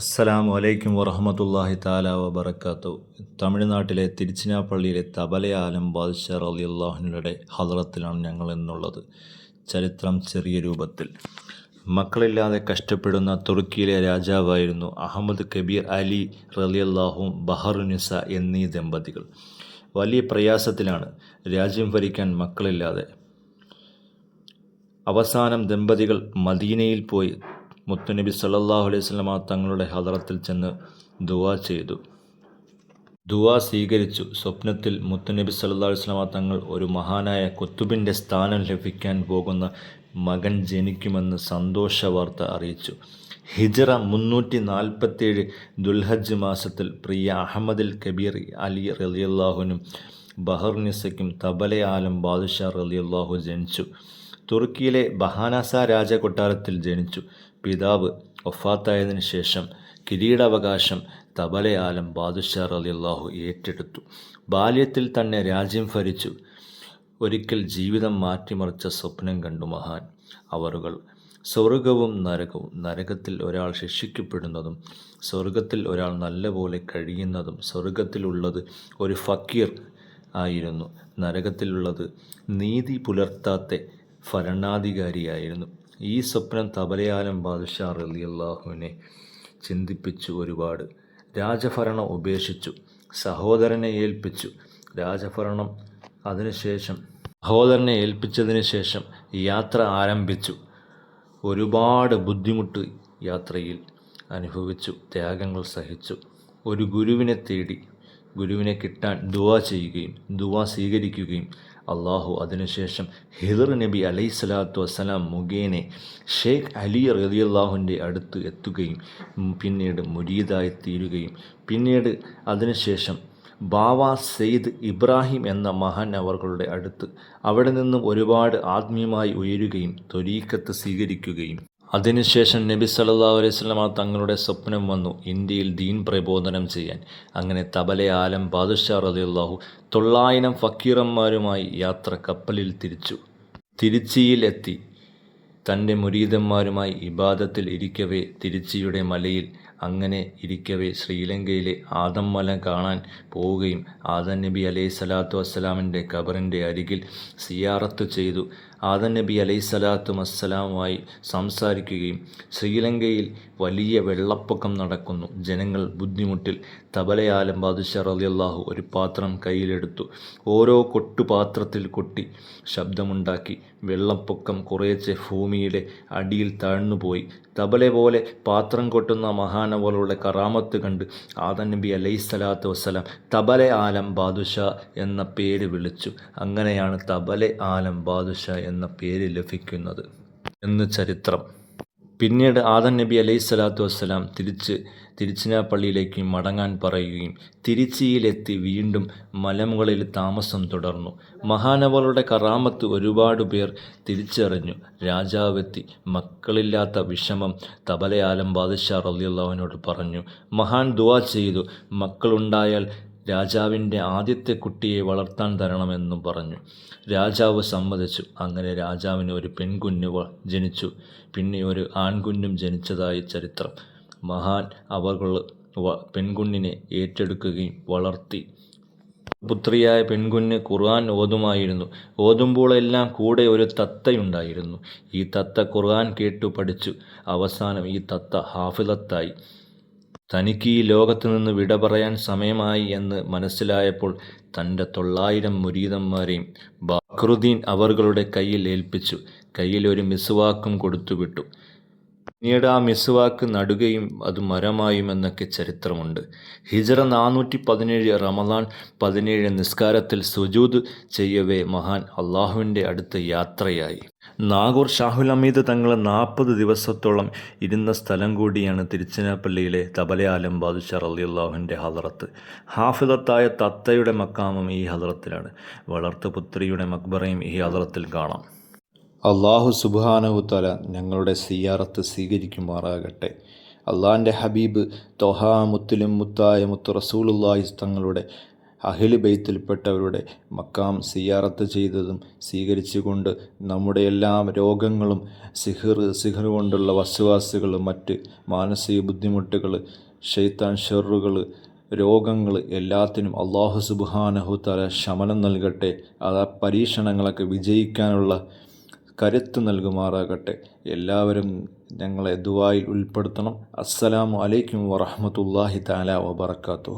അസ്സലാമു അലൈക്കും വറഹമത്തല്ലാഹി താല വബർക്കാത്തു തമിഴ്നാട്ടിലെ തിരുച്ചിനാപ്പള്ളിയിലെ തബലയാലം ബാദ്ഷാ അലി അള്ളാഹുനുടെ ഹദ്റത്തിലാണ് ഞങ്ങൾ എന്നുള്ളത്. ചരിത്രം ചെറിയ രൂപത്തിൽ. മക്കളില്ലാതെ കഷ്ടപ്പെടുന്ന തുർക്കിയിലെ രാജാവായിരുന്നു അഹമ്മദ് കബീർ അലി റലിയല്ലാഹും ബഹറുനിസ എന്നീ ദമ്പതികൾ. വലിയ പ്രയാസത്തിലാണ് രാജ്യം ഭരിക്കാൻ മക്കളില്ലാതെ. അവസാനം ദമ്പതികൾ മദീനയിൽ പോയി മുത്തുനബി സല്ലാഹു അലൈഹി വസല്ലമ തങ്ങളുടെ ഹദറത്തിൽ ചെന്ന് ദുവാ ചെയ്തു. ദുവാ സ്വീകരിച്ചു. സ്വപ്നത്തിൽ മുത്തുനബി സല്ലാ അലൈഹി വസല്ലമ തങ്ങൾ ഒരു മഹാനായ കുത്തുബിന്റെ സ്ഥാനം ലഭിക്കാൻ പോകുന്ന മകൻ ജനിക്കുമെന്ന് സന്തോഷ വാർത്ത അറിയിച്ചു. ഹിജറ മുന്നൂറ്റി നാൽപ്പത്തേഴ് ദുൽഹജ് മാസത്തിൽ പ്രിയ അഹമ്മദിൽ കബീർ അലി റലിയല്ലാഹുനും ബഹർനിസയ്ക്കും തബല ആലം ബാദുഷാ റലിയല്ലാഹു ജനിച്ചു. തുർക്കിയിലെ ബഹാനാസ രാജകൊട്ടാരത്തിൽ ജനിച്ചു. പിതാവ് ഒഫാത്തായതിനു ശേഷം കിരീടാവകാശം തബലയാലം ബാദുഷാ അലിയല്ലാഹു ഏറ്റെടുത്തു. ബാല്യത്തിൽ തന്നെ രാജ്യം ഭരിച്ചു. ഒരിക്കൽ ജീവിതം മാറ്റിമറിച്ച സ്വപ്നം കണ്ടു മഹാൻ അവറുകൾ. സ്വർഗവും നരകവും നരകത്തിൽ ഒരാൾ ശിക്ഷിക്കപ്പെടുന്നതും സ്വർഗത്തിൽ ഒരാൾ നല്ലപോലെ കഴിയുന്നതും സ്വർഗത്തിലുള്ളത് ഒരു ഫക്കീർ ആയിരുന്നു. നരകത്തിലുള്ളത് നീതി പുലർത്താത്ത ഭരണാധികാരിയായിരുന്നു. ഈ സ്വപ്നം തബലയാലം ബാദുഷാ റലിയല്ലാഹുവിനെ ചിന്തിപ്പിച്ചു ഒരുപാട്. രാജഭരണം ഉപേക്ഷിച്ചു. സഹോദരനെ ഏൽപ്പിച്ചു. രാജഭരണം അതിനുശേഷം സഹോദരനെ ഏൽപ്പിച്ചതിന് ശേഷം യാത്ര ആരംഭിച്ചു. ഒരുപാട് ബുദ്ധിമുട്ട് യാത്രയിൽ അനുഭവിച്ചു. ത്യാഗങ്ങൾ സഹിച്ചു. ഒരു ഗുരുവിനെ തേടി ഗുരുവിനെ കിട്ടാൻ ദുവാ ചെയ്യുകയും ദുവാ സ്വീകരിക്കുകയും അള്ളാഹു അതിനുശേഷം ഹിദർ നബി അലൈഹി സ്വലാത്തു വസ്സലാം മുഖേനെ ഷെയ്ഖ് അലി റതിയല്ലാഹുവിന്റെ അടുത്ത് എത്തുകയും പിന്നീട് മുരീദായി തീരുകയും പിന്നീട് അതിനുശേഷം ബാവ സെയ്ദ് ഇബ്രാഹിം എന്ന മഹാൻ അവർകളുടെ അടുത്ത് അവിടെ നിന്നും ഒരുപാട് ആത്മീയമായി ഉയരുകയും ത്വരീക്കത്ത് സ്വീകരിക്കുകയും അതിനുശേഷം നബി സല്ലാ അലൈഹി സ്വലമ തങ്ങളുടെ സ്വപ്നം വന്നു ഇന്ത്യയിൽ ദീൻ പ്രബോധനം ചെയ്യാൻ. അങ്ങനെ തബല ആലം ബാദുഷാ റലിയുള്ളാഹു തൊള്ളായിരം ഫക്കീറന്മാരുമായി യാത്ര കപ്പലിൽ തിരിച്ചു. തിരുച്ചിയിലെത്തി തന്റെ മുരീതന്മാരുമായി ഇബാദത്തിൽ ഇരിക്കവേ തിരുച്ചിയുടെ മലയിൽ. അങ്ങനെ ഇരിക്കവേ ശ്രീലങ്കയിലെ ആദം മല കാണാൻ പോവുകയും ആദം നബി അലൈഹി സ്വലാത്തു വസ്സലാമിന്റെ ഖബറിന്റെ അരികിൽ സിയാറത്ത് ചെയ്തു. ആദം നബി അലൈഹി സ്വലാത്തു വസ്സലാമുമായി സംസാരിക്കുകയും ശ്രീലങ്കയിൽ വലിയ വെള്ളപ്പൊക്കം നടക്കുന്നു. ജനങ്ങൾ ബുദ്ധിമുട്ടിൽ തബലയാലം ബാദുഷ റലിയല്ലാഹു ഒരു പാത്രം കയ്യിലെടുത്തു. ഓരോ കൊട്ടുപാത്രത്തിൽ കൊട്ടി ശബ്ദമുണ്ടാക്കി. വെള്ളപ്പൊക്കം കുറേച്ചെ ഭൂമിയുടെ അടിയിൽ താഴ്ന്നുപോയി തബല പോലെ പാത്രം കൊട്ടുന്ന മഹാന പോലുള്ള കറാമത്ത് കണ്ട് ആദൻ നബി അലൈഹി സ്വലാത്തു വസ്സലാം തബല ആലം ബാദുഷ എന്ന പേര് വിളിച്ചു. അങ്ങനെയാണ് തബല ആലം ബാദുഷ എന്ന പേര് ലഭിക്കുന്നത്. എന്ന് ചരിത്രം. പിന്നീട് ആദൻ നബി അലൈഹി സ്വലാത്തു വസ്സലാം തിരിച്ച് തിരുച്ചിനാപ്പള്ളിയിലേക്ക് മടങ്ങാൻ പറയുകയും തിരിച്ചിയിലെത്തി വീണ്ടും മലമുകളിൽ താമസം തുടർന്നു. മഹാനവളുടെ കറാമത്ത് ഒരുപാട് പേർ തിരിച്ചറിഞ്ഞു. രാജാവെത്തി മക്കളില്ലാത്ത വിഷമം തബലയാലം ബാദഷാ റലിയുള്ളവനോട് പറഞ്ഞു. മഹാൻ ദുവാ ചെയ്തു. മക്കളുണ്ടായാൽ രാജാവിന്റെ ആദ്യത്തെ കുട്ടിയെ വളർത്താൻ തരണമെന്നും പറഞ്ഞു. രാജാവ് സമ്മതിച്ചു. അങ്ങനെ രാജാവിന് ഒരു പെൺകുഞ്ഞ് ജനിച്ചു. പിന്നെ ഒരു ആൺകുഞ്ഞും ജനിച്ചതായി ചരിത്രം. മഹാൻ അവർകൾ പെൺകുഞ്ഞിനെ ഏറ്റെടുക്കുകയും വളർത്തി. പുത്രിയായ പെൺകുഞ്ഞ് ഖുർആൻ ഓതുമായിരുന്നു. ഓതുമ്പോഴെല്ലാം കൂടെ ഒരു തത്തയുണ്ടായിരുന്നു. ഈ തത്ത ഖുർആൻ കേട്ടു പഠിച്ചു. അവസാനം ഈ തത്ത ഹാഫിലത്തായി തനിക്ക് ഈ ലോകത്തു നിന്ന് വിട പറയാൻ സമയമായി എന്ന് മനസ്സിലായപ്പോൾ തന്റെ തൊള്ളായിരം മുരീതന്മാരെയും ബാക്രുദ്ദീൻ അവർകളുടെ കയ്യിൽ ഏൽപ്പിച്ചു. കയ്യിൽ ഒരു മിസ്വാക്കും കൊടുത്തുവിട്ടു. പിന്നീട് ആ മിസ്വാക്ക് നടുകയും അത് മരമായും എന്നൊക്കെ ചരിത്രമുണ്ട്. ഹിജറ നാനൂറ്റി പതിനേഴ് റമദാൻ പതിനേഴ് നിസ്കാരത്തിൽ സുജൂദ് ചെയ്യവേ മഹാൻ അള്ളാഹുവിന്റെ അടുത്ത് യാത്രയായി. നാഗൂർ ഷാഹുൽ അമീദ് തങ്ങൾ നാൽപ്പത് ദിവസത്തോളം ഇരുന്ന സ്ഥലം കൂടിയാണ് തിരുച്ചിനാപ്പള്ളിയിലെ തബലയാലം ബാദുഷാ അള്ളാഹുവിന്റെ ഹലറത്ത് ഹാഫിദത്തായ തത്തയുടെ മക്കാമും ഈ ഹലറത്തിലാണ് വളർത്തുപുത്രിയുടെ മക്ബറയും ഈ ഹലറത്തിൽ കാണാം. അള്ളാഹു സുബാനവുത്തല ഞങ്ങളുടെ സിയാറത്ത് സ്വീകരിക്കുമാറാകട്ടെ. അള്ളാഹിന്റെ ഹബീബ് തൊഹാ മുത്തിലും മുത്തായ മുത്ത് റസൂലുല്ലാഹി തങ്ങളുടെ അഹിൽ ബെയ്ത്തിൽപ്പെട്ടവരുടെ മക്കാം സിയാറത്ത് ചെയ്തതും സ്വീകരിച്ചുകൊണ്ട് നമ്മുടെ എല്ലാ രോഗങ്ങളും സിഹിർ സിഹിർ കൊണ്ടുള്ള വസ്വാസുകൾ മറ്റ് മാനസിക ബുദ്ധിമുട്ടുകൾ ഷെയ്ത്താൻ ഷെറുകൾ രോഗങ്ങൾ എല്ലാത്തിനും അള്ളാഹു സുബാനഹു തല ശമനം നൽകട്ടെ. അത് ആ പരീക്ഷണങ്ങളൊക്കെ വിജയിക്കാനുള്ള കരുത്ത് നൽകുമാറാകട്ടെ. എല്ലാവരും ഞങ്ങളെ ദുബായിൽ ഉൾപ്പെടുത്തണം. അസ്സലാമു അലൈക്കും വറഹമത്തല്ലാഹി താല വബർക്കാത്തു